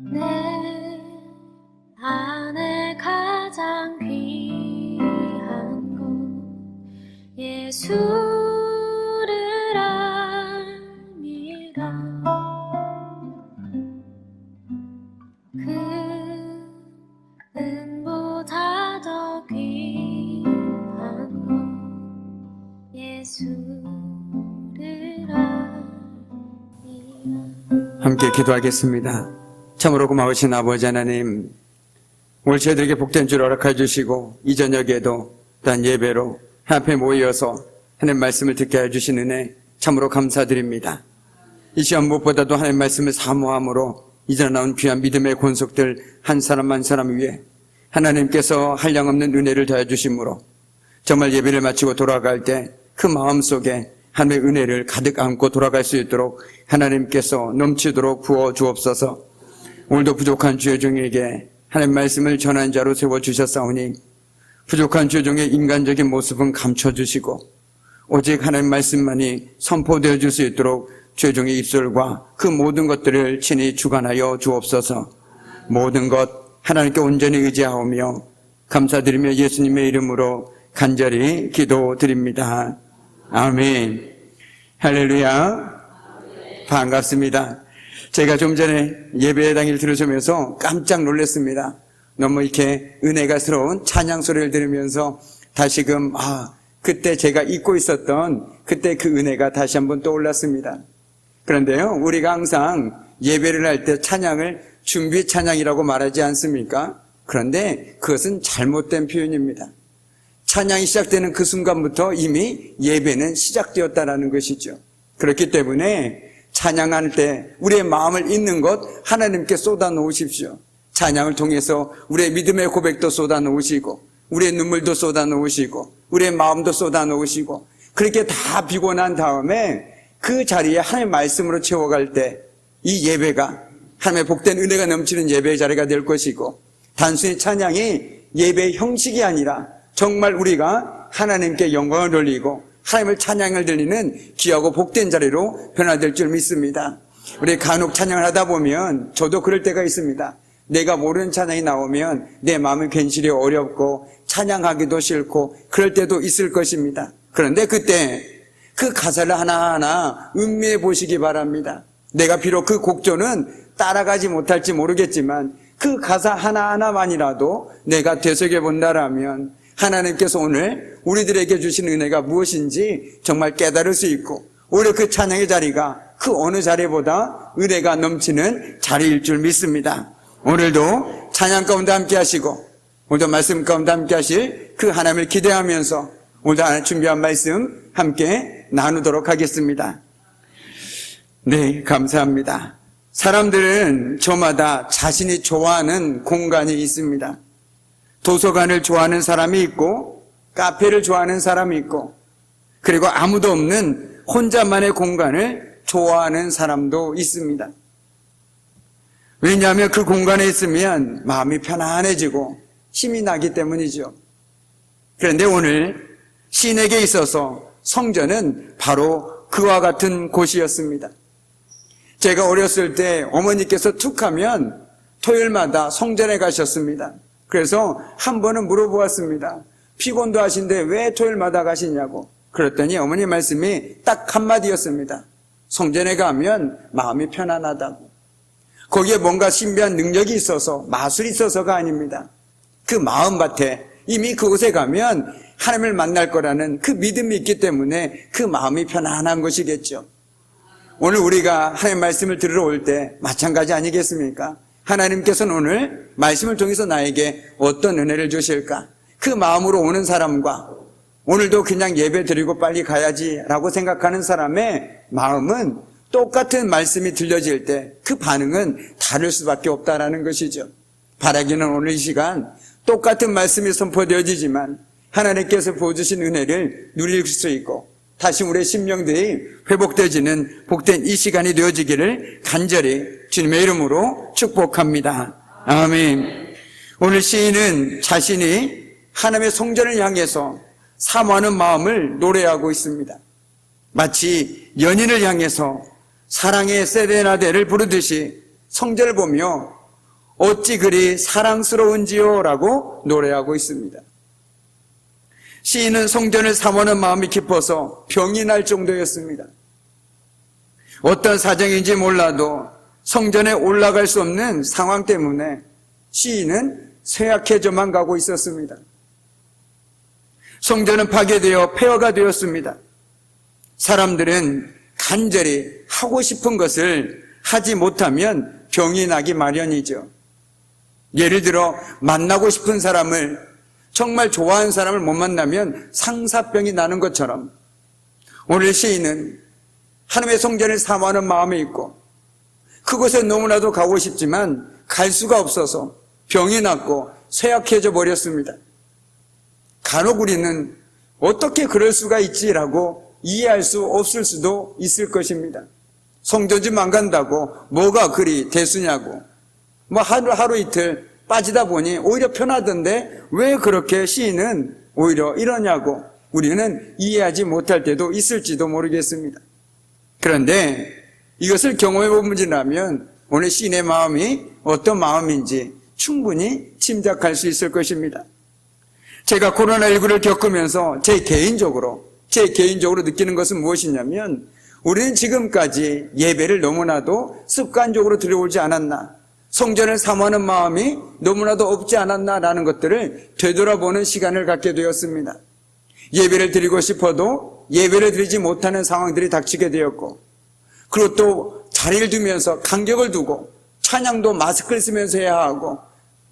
내 안에 가장 귀한 곳 예수를 알미라 그 은보다 더 귀한 곳 예수를 알미라 함께 기도하겠습니다. 참으로 고마우신 아버지 하나님, 오늘 저희들에게 복된 줄 허락해 주시고, 이 저녁에도 또한 예배로 앞에 모여서 하나님 말씀을 듣게 해주신 은혜 참으로 감사드립니다. 이 시간 무엇보다도 하나님 말씀을 사모함으로 이전에 나온 귀한 믿음의 권속들 한 사람 한 사람 위에 하나님께서 한량없는 은혜를 더해 주심으로 정말 예배를 마치고 돌아갈 때 그 마음 속에 하나님의 은혜를 가득 안고 돌아갈 수 있도록 하나님께서 넘치도록 부어 주옵소서. 오늘도 부족한 주의 종에게 하나님 말씀을 전한 자로 세워 주셨사오니 부족한 주의 종의 인간적인 모습은 감춰 주시고 오직 하나님 말씀만이 선포되어 줄 수 있도록 주의 종의 입술과 그 모든 것들을 친히 주관하여 주옵소서. 모든 것 하나님께 온전히 의지하오며 감사드리며 예수님의 이름으로 간절히 기도드립니다. 아멘. 할렐루야. 반갑습니다. 제가 좀 전에 예배 당일 들으시면서 깜짝 놀랐습니다. 너무 이렇게 은혜가스러운 찬양 소리를 들으면서 다시금 아 그때 제가 잊고 있었던 그때 그 은혜가 다시 한번 떠올랐습니다. 그런데요, 우리가 항상 예배를 할 때 찬양을 준비 찬양이라고 말하지 않습니까? 그런데 그것은 잘못된 표현입니다. 찬양이 시작되는 그 순간부터 이미 예배는 시작되었다라는 것이죠. 그렇기 때문에 찬양할 때 우리의 마음을 있는 것 하나님께 쏟아 놓으십시오. 찬양을 통해서 우리의 믿음의 고백도 쏟아 놓으시고 우리의 눈물도 쏟아 놓으시고 우리의 마음도 쏟아 놓으시고 그렇게 다 비고 난 다음에 그 자리에 하나님의 말씀으로 채워갈 때 이 예배가 하나님의 복된 은혜가 넘치는 예배의 자리가 될 것이고 단순히 찬양이 예배의 형식이 아니라 정말 우리가 하나님께 영광을 돌리고 하나님을 찬양을 드리는 귀하고 복된 자리로 변화될 줄 믿습니다. 우리 간혹 찬양을 하다 보면 저도 그럴 때가 있습니다. 내가 모르는 찬양이 나오면 내 마음이 괜시리 어렵고 찬양하기도 싫고 그럴 때도 있을 것입니다. 그런데 그때 그 가사를 하나하나 음미해 보시기 바랍니다. 내가 비록 그 곡조는 따라가지 못할지 모르겠지만 그 가사 하나하나만이라도 내가 되새겨 본다라면 하나님께서 오늘 우리들에게 주신 은혜가 무엇인지 정말 깨달을 수 있고 오히려 그 찬양의 자리가 그 어느 자리보다 은혜가 넘치는 자리일 줄 믿습니다. 오늘도 찬양 가운데 함께 하시고 오늘도 말씀 가운데 함께 하실 그 하나님을 기대하면서 하나 준비한 말씀 함께 나누도록 하겠습니다. 네, 감사합니다. 사람들은 저마다 자신이 좋아하는 공간이 있습니다. 도서관을 좋아하는 사람이 있고, 카페를 좋아하는 사람이 있고, 그리고 아무도 없는 혼자만의 공간을 좋아하는 사람도 있습니다. 왜냐하면 그 공간에 있으면 마음이 편안해지고 힘이 나기 때문이죠. 그런데 오늘 신에게 있어서 성전은 바로 그와 같은 곳이었습니다. 제가 어렸을 때 어머니께서 툭 하면 토요일마다 성전에 가셨습니다. 그래서 한 번은 물어보았습니다. 피곤도 하신데 왜 토요일마다 가시냐고. 그랬더니 어머니 말씀이 딱 한마디였습니다. 성전에 가면 마음이 편안하다고. 거기에 뭔가 신비한 능력이 있어서 마술이 있어서가 아닙니다. 그 마음밭에 이미 그곳에 가면 하나님을 만날 거라는 그 믿음이 있기 때문에 그 마음이 편안한 것이겠죠. 오늘 우리가 하나님 말씀을 들으러 올 때 마찬가지 아니겠습니까? 하나님께서는 오늘 말씀을 통해서 나에게 어떤 은혜를 주실까? 그 마음으로 오는 사람과 오늘도 그냥 예배 드리고 빨리 가야지라고 생각하는 사람의 마음은 똑같은 말씀이 들려질 때 그 반응은 다를 수밖에 없다라는 것이죠. 바라기는 오늘 이 시간 똑같은 말씀이 선포되어지지만 하나님께서 보여주신 은혜를 누릴 수 있고 다시 우리의 심령들이 회복되어지는 복된 이 시간이 되어지기를 간절히 주님의 이름으로 축복합니다. 아멘. 오늘 시인은 자신이 하나님의 성전을 향해서 사모하는 마음을 노래하고 있습니다. 마치 연인을 향해서 사랑의 세레나데를 부르듯이 성전을 보며 어찌 그리 사랑스러운지요 라고 노래하고 있습니다. 시인은 성전을 사모하는 마음이 깊어서 병이 날 정도였습니다. 어떤 사정인지 몰라도 성전에 올라갈 수 없는 상황 때문에 시인은 쇠약해져만 가고 있었습니다. 성전은 파괴되어 폐허가 되었습니다. 사람들은 간절히 하고 싶은 것을 하지 못하면 병이 나기 마련이죠. 예를 들어 만나고 싶은 사람을 정말 좋아하는 사람을 못 만나면 상사병이 나는 것처럼 오늘 시인은 하나님의 성전을 사모하는 마음이 있고 그곳에 너무나도 가고 싶지만 갈 수가 없어서 병이 났고 쇠약해져 버렸습니다. 간혹 우리는 어떻게 그럴 수가 있지라고 이해할 수 없을 수도 있을 것입니다. 성전집 안 간다고 뭐가 그리 대수냐고 뭐 하루 하루 이틀 빠지다 보니 오히려 편하던데 왜 그렇게 시인은 오히려 이러냐고 우리는 이해하지 못할 때도 있을지도 모르겠습니다. 그런데 이것을 경험해 본 분이라면 오늘 시인의 마음이 어떤 마음인지 충분히 짐작할 수 있을 것입니다. 제가 코로나19를 겪으면서 제 개인적으로, 제 개인적으로 느끼는 것은 무엇이냐면 우리는 지금까지 예배를 너무나도 습관적으로 들여오지 않았나, 성전을 사모하는 마음이 너무나도 없지 않았나라는 것들을 되돌아보는 시간을 갖게 되었습니다. 예배를 드리고 싶어도 예배를 드리지 못하는 상황들이 닥치게 되었고, 그리고 또 자리를 두면서 간격을 두고 찬양도 마스크를 쓰면서 해야 하고,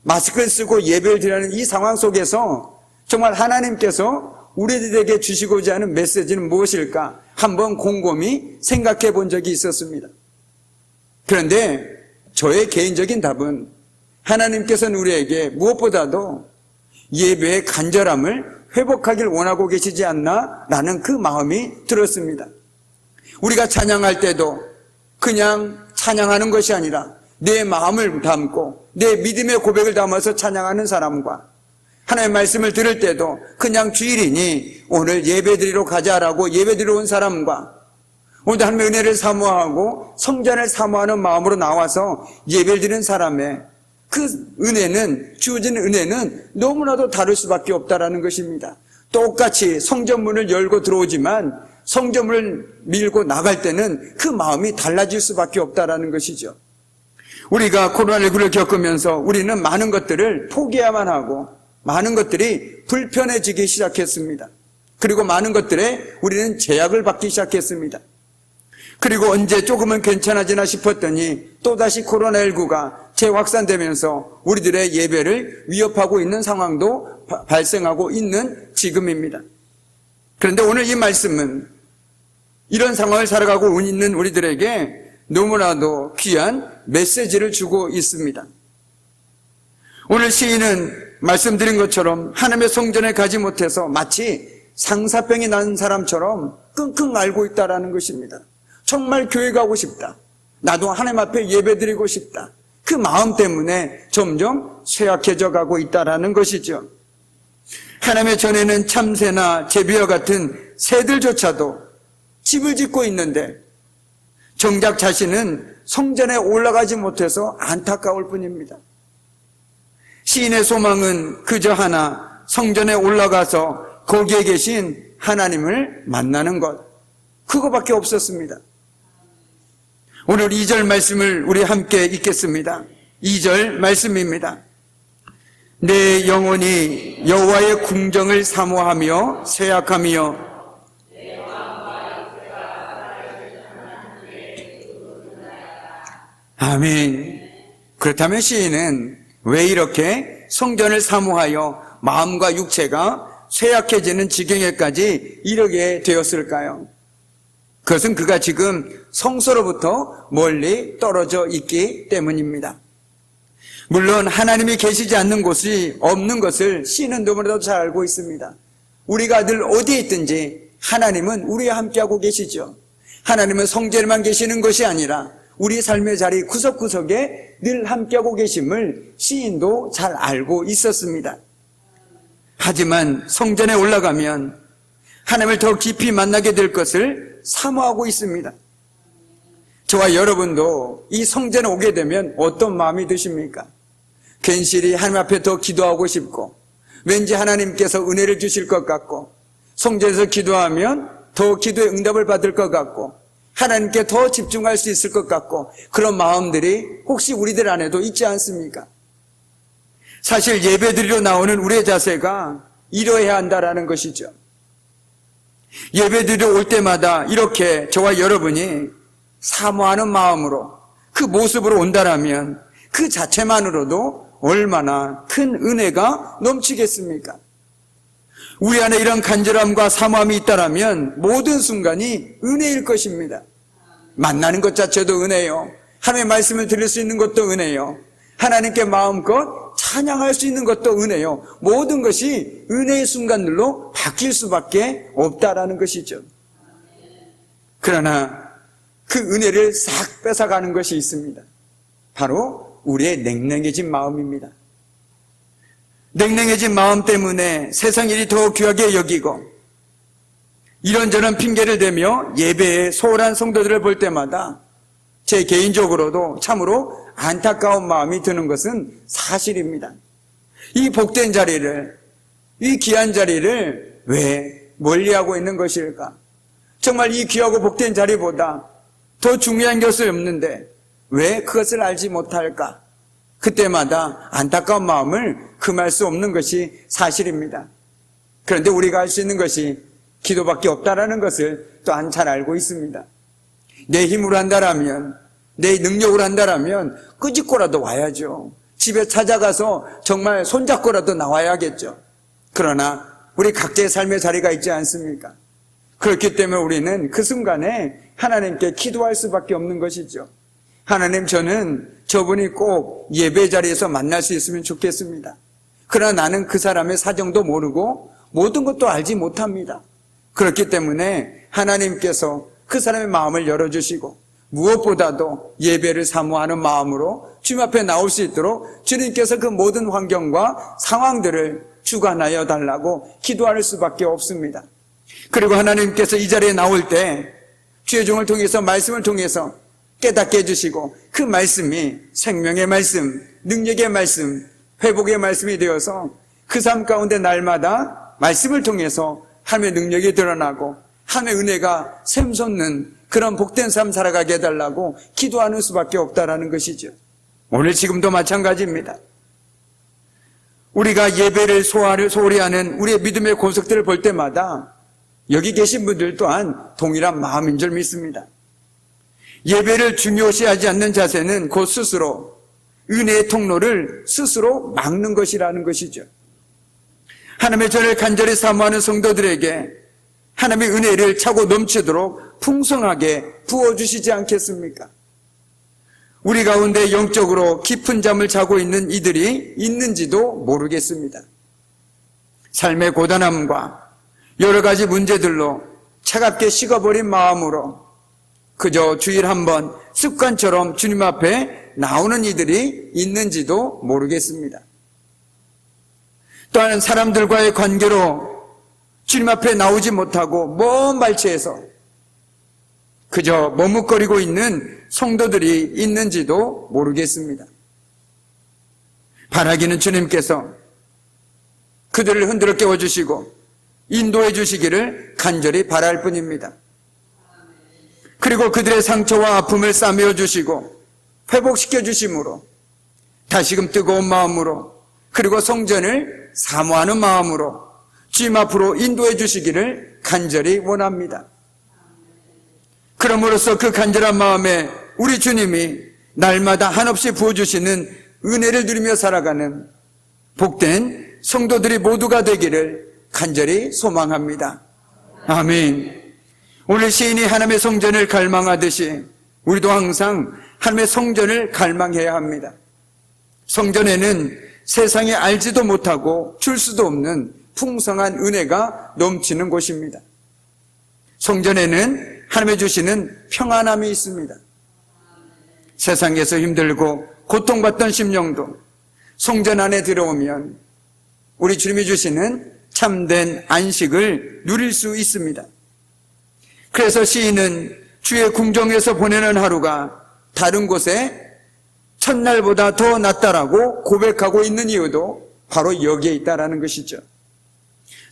마스크를 쓰고 예배를 드리는 이 상황 속에서 정말 하나님께서 우리들에게 주시고자 하는 메시지는 무엇일까? 한번 곰곰이 생각해 본 적이 있었습니다. 그런데 저의 개인적인 답은 하나님께서는 우리에게 무엇보다도 예배의 간절함을 회복하길 원하고 계시지 않나? 라는 그 마음이 들었습니다. 우리가 찬양할 때도 그냥 찬양하는 것이 아니라 내 마음을 담고 내 믿음의 고백을 담아서 찬양하는 사람과 하나님의 말씀을 들을 때도 그냥 주일이니 오늘 예배 드리러 가자라고 예배 드리러 온 사람과 오늘 하나님의 은혜를 사모하고 성전을 사모하는 마음으로 나와서 예배를 드리는 사람의 그 은혜는 주어진 은혜는 너무나도 다를 수밖에 없다라는 것입니다. 똑같이 성전문을 열고 들어오지만 성전문을 밀고 나갈 때는 그 마음이 달라질 수밖에 없다라는 것이죠. 우리가 코로나19를 겪으면서 우리는 많은 것들을 포기해야만 하고 많은 것들이 불편해지기 시작했습니다. 그리고 많은 것들에 우리는 제약을 받기 시작했습니다. 그리고 언제 조금은 괜찮아지나 싶었더니 또다시 코로나19가 재확산되면서 우리들의 예배를 위협하고 있는 상황도 바- 발생하고 있는 지금입니다. 그런데 오늘 이 말씀은 이런 상황을 살아가고 있는 우리들에게 너무나도 귀한 메시지를 주고 있습니다. 오늘 시인은 말씀드린 것처럼 하나님의 성전에 가지 못해서 마치 상사병이 난 사람처럼 끙끙 앓고 있다라는 것입니다. 정말 교회 가고 싶다. 나도 하나님 앞에 예배 드리고 싶다. 그 마음 때문에 점점 쇠약해져 가고 있다라는 것이죠. 하나님의 전에는 참새나 제비와 같은 새들조차도 집을 짓고 있는데 정작 자신은 성전에 올라가지 못해서 안타까울 뿐입니다. 시인의 소망은 그저 하나 성전에 올라가서 거기에 계신 하나님을 만나는 것. 그거밖에 없었습니다. 오늘 2절 말씀을 우리 함께 읽겠습니다. 2절 말씀입니다. 내 영혼이 여호와의 궁정을 사모하며 쇠약하며 아멘. 그렇다면 시인은 왜 이렇게 성전을 사모하여 마음과 육체가 쇠약해지는 지경에까지 이르게 되었을까요? 그것은 그가 지금 성소로부터 멀리 떨어져 있기 때문입니다. 물론 하나님이 계시지 않는 곳이 없는 것을 시는 너무나도 잘 알고 있습니다. 우리가 늘 어디에 있든지 하나님은 우리와 함께하고 계시죠. 하나님은 성전에만 계시는 것이 아니라 우리 삶의 자리 구석구석에 늘 함께하고 계심을 시인도 잘 알고 있었습니다. 하지만 성전에 올라가면 하나님을 더 깊이 만나게 될 것을 사모하고 있습니다. 저와 여러분도 이 성전에 오게 되면 어떤 마음이 드십니까? 괜시리 하나님 앞에 더 기도하고 싶고 왠지 하나님께서 은혜를 주실 것 같고 성전에서 기도하면 더 기도의 응답을 받을 것 같고 하나님께 더 집중할 수 있을 것 같고 그런 마음들이 혹시 우리들 안에도 있지 않습니까? 사실 예배드리러 나오는 우리의 자세가 이러해야 한다라는 것이죠. 예배드리러 올 때마다 이렇게 저와 여러분이 사모하는 마음으로 그 모습으로 온다라면 그 자체만으로도 얼마나 큰 은혜가 넘치겠습니까? 우리 안에 이런 간절함과 사모함이 있다라면 모든 순간이 은혜일 것입니다. 만나는 것 자체도 은혜요. 하나님의 말씀을 들을 수 있는 것도 은혜요. 하나님께 마음껏 찬양할 수 있는 것도 은혜요. 모든 것이 은혜의 순간들로 바뀔 수밖에 없다라는 것이죠. 그러나 그 은혜를 싹 뺏어가는 것이 있습니다. 바로 우리의 냉랭해진 마음입니다. 냉랭해진 마음 때문에 세상 일이 더 귀하게 여기고 이런저런 핑계를 대며 예배에 소홀한 성도들을 볼 때마다 제 개인적으로도 참으로 안타까운 마음이 드는 것은 사실입니다. 이 복된 자리를, 이 귀한 자리를 왜 멀리하고 있는 것일까? 정말 이 귀하고 복된 자리보다 더 중요한 것이 없는데 왜 그것을 알지 못할까? 그때마다 안타까운 마음을 금할 수 없는 것이 사실입니다. 그런데 우리가 할 수 있는 것이 기도밖에 없다라는 것을 또한 잘 알고 있습니다. 내 힘으로 한다라면, 내 능력으로 한다라면 끄집고라도 와야죠. 집에 찾아가서 정말 손잡고라도 나와야겠죠. 그러나 우리 각자의 삶의 자리가 있지 않습니까? 그렇기 때문에 우리는 그 순간에 하나님께 기도할 수밖에 없는 것이죠. 하나님 저는 저분이 꼭 예배 자리에서 만날 수 있으면 좋겠습니다. 그러나 나는 그 사람의 사정도 모르고 모든 것도 알지 못합니다. 그렇기 때문에 하나님께서 그 사람의 마음을 열어주시고 무엇보다도 예배를 사모하는 마음으로 주님 앞에 나올 수 있도록 주님께서 그 모든 환경과 상황들을 주관하여 달라고 기도할 수밖에 없습니다. 그리고 하나님께서 이 자리에 나올 때 주의 종을 통해서 말씀을 통해서 깨닫게 해주시고 그 말씀이 생명의 말씀, 능력의 말씀, 회복의 말씀이 되어서 그 삶 가운데 날마다 말씀을 통해서 하나님의 능력이 드러나고 하나님의 은혜가 샘솟는 그런 복된 삶 살아가게 해달라고 기도하는 수밖에 없다라는 것이죠. 오늘 지금도 마찬가지입니다. 우리가 예배를 소홀히 하는 우리의 믿음의 고속들을 볼 때마다 여기 계신 분들 또한 동일한 마음인 줄 믿습니다. 예배를 중요시하지 않는 자세는 곧 스스로 은혜의 통로를 스스로 막는 것이라는 것이죠. 하나님의 전을 간절히 사모하는 성도들에게 하나님의 은혜를 차고 넘치도록 풍성하게 부어주시지 않겠습니까? 우리 가운데 영적으로 깊은 잠을 자고 있는 이들이 있는지도 모르겠습니다. 삶의 고단함과 여러 가지 문제들로 차갑게 식어버린 마음으로 그저 주일 한번 습관처럼 주님 앞에 나오는 이들이 있는지도 모르겠습니다. 또한 사람들과의 관계로 주님 앞에 나오지 못하고 먼 발치에서 그저 머뭇거리고 있는 성도들이 있는지도 모르겠습니다. 바라기는 주님께서 그들을 흔들어 깨워주시고 인도해 주시기를 간절히 바랄 뿐입니다. 그리고 그들의 상처와 아픔을 싸매어 주시고 회복시켜 주심으로 다시금 뜨거운 마음으로 그리고 성전을 사모하는 마음으로 주님 앞으로 인도해 주시기를 간절히 원합니다. 그럼으로써 그 간절한 마음에 우리 주님이 날마다 한없이 부어주시는 은혜를 누리며 살아가는 복된 성도들이 모두가 되기를 간절히 소망합니다. 아멘. 오늘 시인이 하나님의 성전을 갈망하듯이 우리도 항상 하나님의 성전을 갈망해야 합니다. 성전에는 세상에 알지도 못하고 줄 수도 없는 풍성한 은혜가 넘치는 곳입니다. 성전에는 하나님의 주시는 평안함이 있습니다. 세상에서 힘들고 고통받던 심령도 성전 안에 들어오면 우리 주님이 주시는 참된 안식을 누릴 수 있습니다. 그래서 시인은 주의 궁정에서 보내는 하루가 다른 곳에 첫날보다 더 낫다라고 고백하고 있는 이유도 바로 여기에 있다라는 것이죠.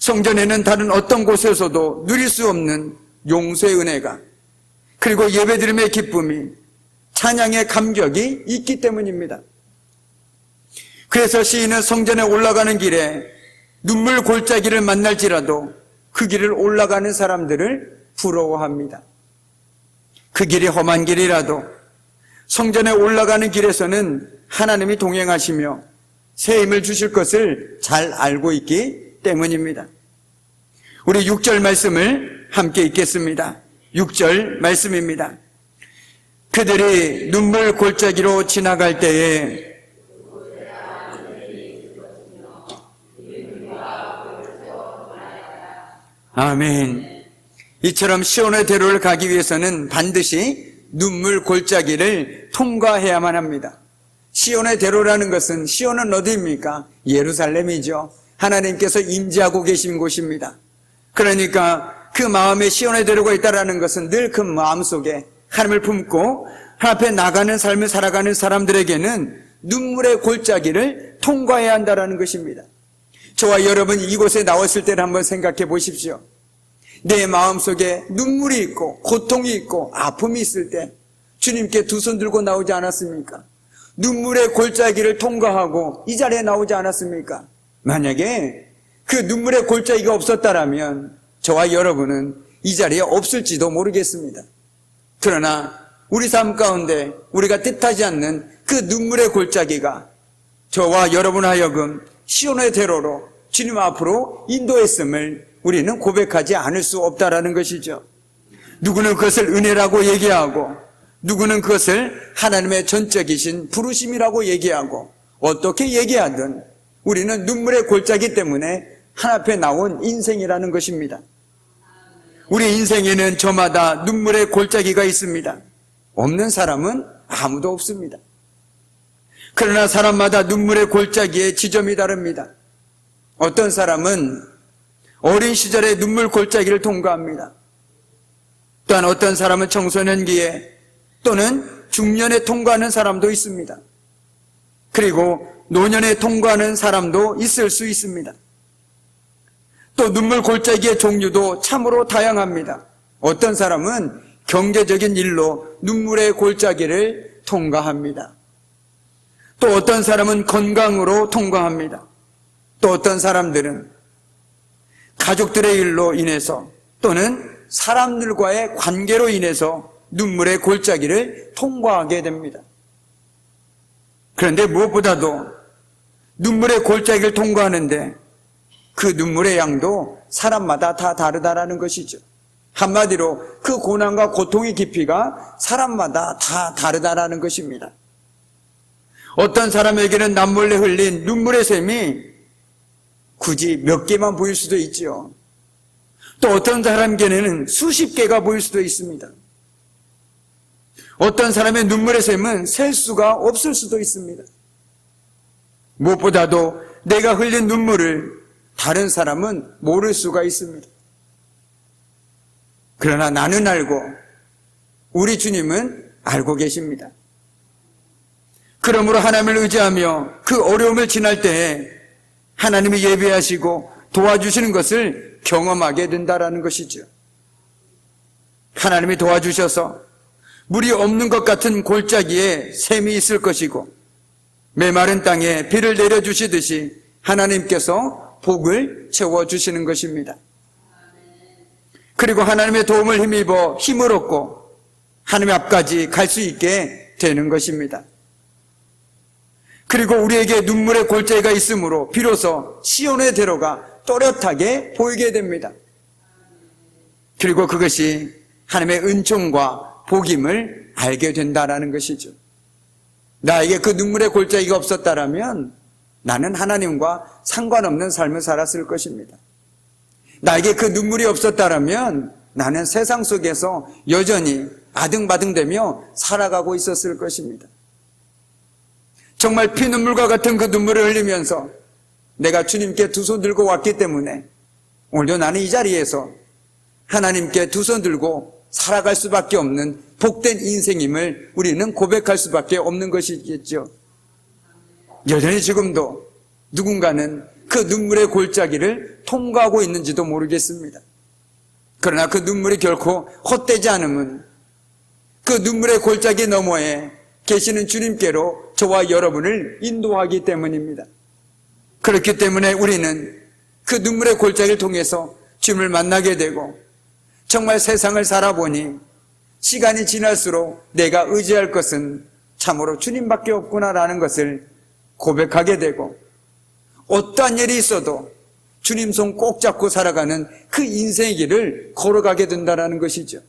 성전에는 다른 어떤 곳에서도 누릴 수 없는 용서의 은혜가 그리고 예배드림의 기쁨이 찬양의 감격이 있기 때문입니다. 그래서 시인은 성전에 올라가는 길에 눈물 골짜기를 만날지라도 그 길을 올라가는 사람들을 부러워합니다. 그 길이 험한 길이라도 성전에 올라가는 길에서는 하나님이 동행하시며 새 힘을 주실 것을 잘 알고 있기 때문입니다. 우리 6절 말씀을 함께 읽겠습니다. 6절 말씀입니다. 그들이 눈물 골짜기로 지나갈 때에 아멘. 이처럼 시온의 대로를 가기 위해서는 반드시 눈물 골짜기를 통과해야만 합니다. 시온의 대로라는 것은 시온은 어디입니까? 예루살렘이죠. 하나님께서 임재하고 계신 곳입니다. 그러니까 그 마음에 대로가 있다라는 것은 늘 그 마음 속에 하나님을 품고 하나님 앞에 나가는 삶을 살아가는 사람들에게는 눈물의 골짜기를 통과해야 한다라는 것입니다. 저와 여러분 이곳에 나왔을 때를 한번 생각해 보십시오. 내 마음 속에 눈물이 있고 고통이 있고 아픔이 있을 때 주님께 두 손 들고 나오지 않았습니까? 눈물의 골짜기를 통과하고 이 자리에 나오지 않았습니까? 만약에 그 눈물의 골짜기가 없었다라면 저와 여러분은 이 자리에 없을지도 모르겠습니다. 그러나 우리 삶 가운데 우리가 뜻하지 않는 그 눈물의 골짜기가 저와 여러분 하여금 시온의 대로로 주님 앞으로 인도했음을 우리는 고백하지 않을 수 없다라는 것이죠. 누구는 그것을 은혜라고 얘기하고 누구는 그것을 하나님의 전적이신 부르심이라고 얘기하고 어떻게 얘기하든 우리는 눈물의 골짜기 때문에 하나 앞에 나온 인생이라는 것입니다. 우리 인생에는 저마다 눈물의 골짜기가 있습니다. 없는 사람은 아무도 없습니다. 그러나 사람마다 눈물의 골짜기의 지점이 다릅니다. 어떤 사람은 어린 시절에 눈물 골짜기를 통과합니다. 또한 어떤 사람은 청소년기에 또는 중년에 통과하는 사람도 있습니다. 그리고 노년에 통과하는 사람도 있을 수 있습니다. 또 눈물 골짜기의 종류도 참으로 다양합니다. 어떤 사람은 경제적인 일로 눈물의 골짜기를 통과합니다. 또 어떤 사람은 건강으로 통과합니다. 또 어떤 사람들은 가족들의 일로 인해서 또는 사람들과의 관계로 인해서 눈물의 골짜기를 통과하게 됩니다. 그런데 무엇보다도 눈물의 골짜기를 통과하는데 그 눈물의 양도 사람마다 다 다르다라는 것이죠. 한마디로 그 고난과 고통의 깊이가 사람마다 다 다르다라는 것입니다. 어떤 사람에게는 남몰래 흘린 눈물의 샘이 굳이 몇 개만 보일 수도 있죠. 또 어떤 사람에게는 수십 개가 보일 수도 있습니다. 어떤 사람의 눈물의 샘은 셀 수가 없을 수도 있습니다. 무엇보다도 내가 흘린 눈물을 다른 사람은 모를 수가 있습니다. 그러나 나는 알고 우리 주님은 알고 계십니다. 그러므로 하나님을 의지하며 그 어려움을 지날 때에 하나님이 예배하시고 도와주시는 것을 경험하게 된다라는 것이죠. 하나님이 도와주셔서 물이 없는 것 같은 골짜기에 샘이 있을 것이고 메마른 땅에 비를 내려주시듯이 하나님께서 복을 채워주시는 것입니다. 그리고 하나님의 도움을 힘입어 힘을 얻고 하나님 앞까지 갈 수 있게 되는 것입니다. 그리고 우리에게 눈물의 골짜기가 있으므로 비로소 시온의 대로가 또렷하게 보이게 됩니다. 그리고 그것이 하나님의 은총과 복임을 알게 된다라는 것이죠. 나에게 그 눈물의 골짜기가 없었다라면 나는 하나님과 상관없는 삶을 살았을 것입니다. 나에게 그 눈물이 없었다라면 나는 세상 속에서 여전히 아등바등되며 살아가고 있었을 것입니다. 정말 피눈물과 같은 그 눈물을 흘리면서 내가 주님께 두 손 들고 왔기 때문에 오늘도 나는 이 자리에서 하나님께 두 손 들고 살아갈 수밖에 없는 복된 인생임을 우리는 고백할 수밖에 없는 것이겠죠. 여전히 지금도 누군가는 그 눈물의 골짜기를 통과하고 있는지도 모르겠습니다. 그러나 그 눈물이 결코 헛되지 않음은 그 눈물의 골짜기 너머에 계시는 주님께로 저와 여러분을 인도하기 때문입니다. 그렇기 때문에 우리는 그 눈물의 골짜기를 통해서 주님을 만나게 되고 정말 세상을 살아보니 시간이 지날수록 내가 의지할 것은 참으로 주님밖에 없구나라는 것을 고백하게 되고 어떠한 일이 있어도 주님 손 꼭 잡고 살아가는 그 인생의 길을 걸어가게 된다는 것이죠.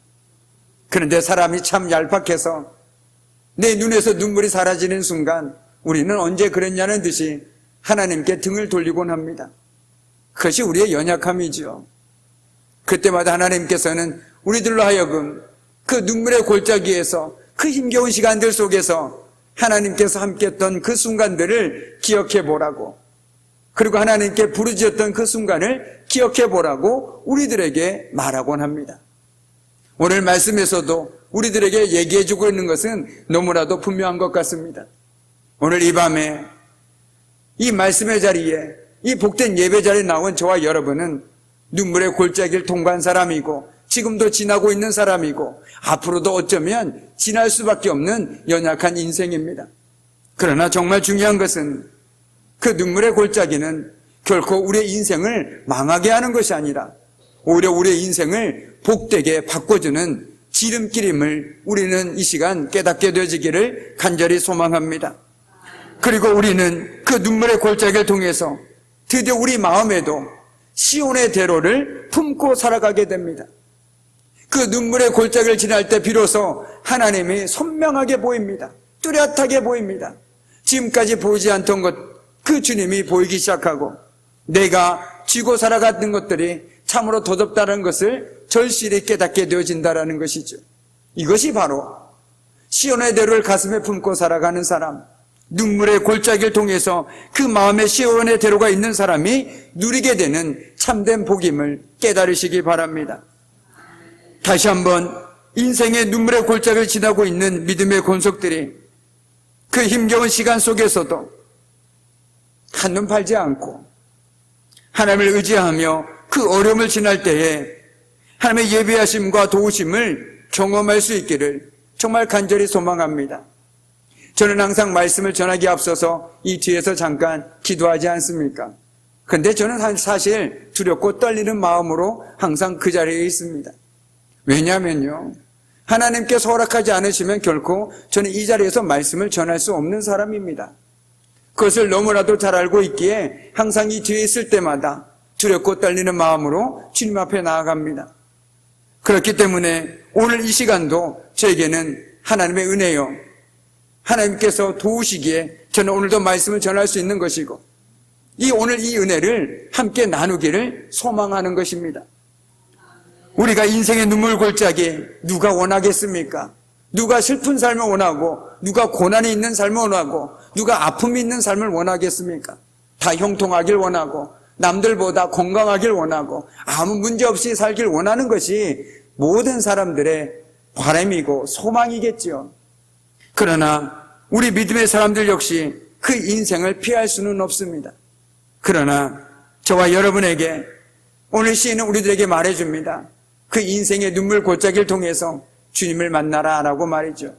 그런데 사람이 참 얄팍해서 내 눈에서 눈물이 사라지는 순간 우리는 언제 그랬냐는 듯이 하나님께 등을 돌리곤 합니다. 그것이 우리의 연약함이죠. 그때마다 하나님께서는 우리들로 하여금 그 눈물의 골짜기에서 그 힘겨운 시간들 속에서 하나님께서 함께했던 그 순간들을 기억해 보라고 그리고 하나님께 부르짖었던 그 순간을 기억해 보라고 우리들에게 말하곤 합니다. 오늘 말씀에서도 우리들에게 얘기해 주고 있는 것은 너무나도 분명한 것 같습니다. 오늘 이 밤에 이 말씀의 자리에 이 복된 예배 자리에 나온 저와 여러분은 눈물의 골짜기를 통과한 사람이고 지금도 지나고 있는 사람이고 앞으로도 어쩌면 지날 수밖에 없는 연약한 인생입니다. 그러나 정말 중요한 것은 그 눈물의 골짜기는 결코 우리의 인생을 망하게 하는 것이 아니라 오히려 우리의 인생을 복되게 바꿔주는 지름길임을 우리는 이 시간 깨닫게 되어지기를 간절히 소망합니다. 그리고 우리는 그 눈물의 골짜기를 통해서 드디어 우리 마음에도 시온의 대로를 품고 살아가게 됩니다. 그 눈물의 골짜기를 지날 때 비로소 하나님이 선명하게 보입니다. 뚜렷하게 보입니다. 지금까지 보이지 않던 것, 그 주님이 보이기 시작하고 내가 쥐고 살아갔던 것들이 참으로 도덕다는 것을 절실히 깨닫게 되어진다는 것이죠. 이것이 바로 시온의 대로를 가슴에 품고 살아가는 사람, 눈물의 골짜기를 통해서 그 마음에 시온의 대로가 있는 사람이 누리게 되는 참된 복임을 깨달으시기 바랍니다. 다시 한번 인생의 눈물의 골짜기를 지나고 있는 믿음의 권속들이 그 힘겨운 시간 속에서도 한눈 팔지 않고 하나님을 의지하며 그 어려움을 지날 때에 하나님의 예비하심과 도우심을 경험할 수 있기를 정말 간절히 소망합니다. 저는 항상 말씀을 전하기 앞서서 이 뒤에서 잠깐 기도하지 않습니까? 근데 저는 사실 두렵고 떨리는 마음으로 항상 그 자리에 있습니다. 왜냐하면요. 하나님께서 허락하지 않으시면 결코 저는 이 자리에서 말씀을 전할 수 없는 사람입니다. 그것을 너무나도 잘 알고 있기에 항상 이 뒤에 있을 때마다 두렵고 떨리는 마음으로 주님 앞에 나아갑니다. 그렇기 때문에 오늘 이 시간도 저에게는 하나님의 은혜요. 하나님께서 도우시기에 저는 오늘도 말씀을 전할 수 있는 것이고 이 오늘 이 은혜를 함께 나누기를 소망하는 것입니다. 우리가 인생의 눈물 골짜기 누가 원하겠습니까? 누가 슬픈 삶을 원하고 누가 고난이 있는 삶을 원하고 누가 아픔이 있는 삶을 원하겠습니까? 다 형통하길 원하고 남들보다 건강하길 원하고 아무 문제 없이 살길 원하는 것이 모든 사람들의 바람이고 소망이겠지요. 그러나 우리 믿음의 사람들 역시 그 인생을 피할 수는 없습니다. 그러나 저와 여러분에게 오늘 시인은 우리들에게 말해줍니다. 그 인생의 눈물 골짜기를 통해서 주님을 만나라 라고 말이죠.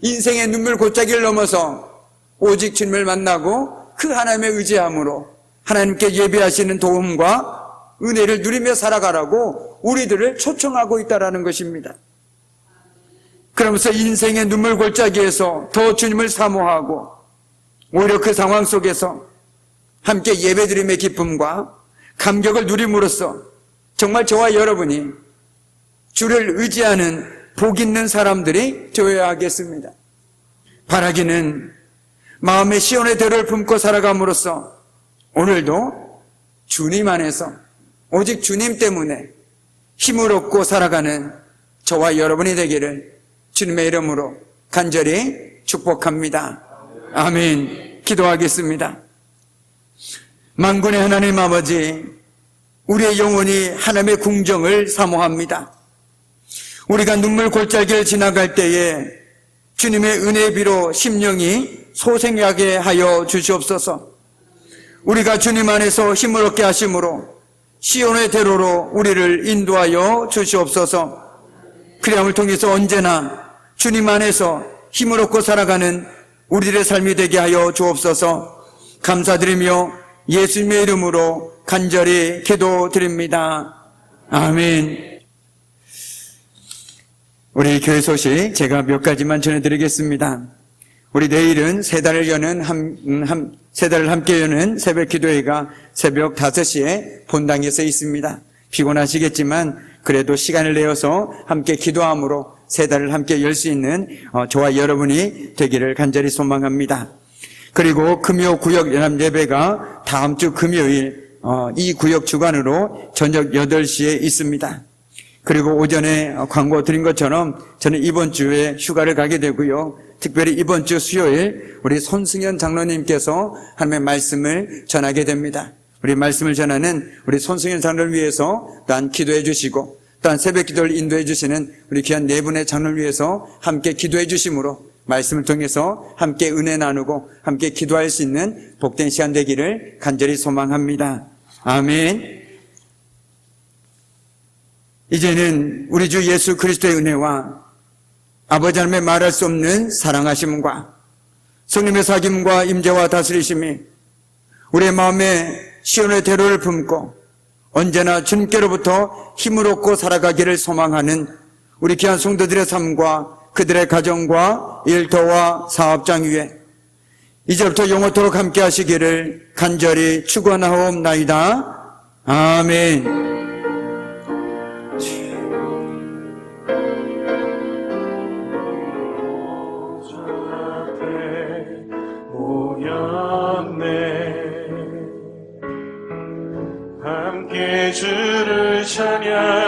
인생의 눈물 골짜기를 넘어서 오직 주님을 만나고 그 하나님의 의지함으로 하나님께 예배하시는 도움과 은혜를 누리며 살아가라고 우리들을 초청하고 있다라는 것입니다. 그러면서 인생의 눈물 골짜기에서 더 주님을 사모하고 오히려 그 상황 속에서 함께 예배드림의 기쁨과 감격을 누림으로써 정말 저와 여러분이 주를 의지하는 복 있는 사람들이 되어야 하겠습니다. 바라기는 마음의 시온의 대로를 품고 살아감으로써 오늘도 주님 안에서 오직 주님 때문에 힘을 얻고 살아가는 저와 여러분이 되기를 주님의 이름으로 간절히 축복합니다. 아멘. 기도하겠습니다. 만군의 하나님 아버지, 우리의 영혼이 하나님의 궁정을 사모합니다. 우리가 눈물 골짜기를 지나갈 때에 주님의 은혜의 비로 심령이 소생하게 하여 주시옵소서. 우리가 주님 안에서 힘을 얻게 하심으로 시온의 대로로 우리를 인도하여 주시옵소서. 그리함을 통해서 언제나 주님 안에서 힘을 얻고 살아가는 우리들의 삶이 되게 하여 주옵소서. 감사드리며 예수님의 이름으로 간절히 기도드립니다. 아멘. 우리 교회 소식 제가 몇 가지만 전해드리겠습니다. 우리 내일은 세 달을 여는 함, 음, 함- 세 달을 함께 여는 새벽 기도회가 새벽 5시에 본당에서 있습니다. 피곤하시겠지만 그래도 시간을 내어서 함께 기도함으로 세 달을 함께 열 수 있는 어, 저와 여러분이 되기를 간절히 소망합니다. 그리고 금요 구역 연합 예배가 다음 주 금요일 어, 이 구역 주관으로 저녁 8시에 있습니다. 그리고 오전에 광고 드린 것처럼 저는 이번 주에 휴가를 가게 되고요. 특별히 이번 주 수요일 우리 손승현 장로님께서 하나님의 말씀을 전하게 됩니다. 우리 말씀을 전하는 우리 손승현 장로를 위해서 또한 기도해 주시고 또한 새벽 기도를 인도해 주시는 우리 귀한 네 분의 장로를 위해서 함께 기도해 주심으로 말씀을 통해서 함께 은혜 나누고 함께 기도할 수 있는 복된 시간 되기를 간절히 소망합니다. 아멘. 이제는 우리 주 예수 그리스도의 은혜와 아버지 하나님의 말할 수 없는 사랑하심과 성님의 사귐과 임재와 다스리심이 우리의 마음에 시온의 대로를 품고 언제나 주님께로부터 힘을 얻고 살아가기를 소망하는 우리 귀한 성도들의 삶과 그들의 가정과 일터와 사업장 위에 이제부터 영원토록 함께 하시기를 간절히 축원하옵나이다. 아멘. 주를 찬양하며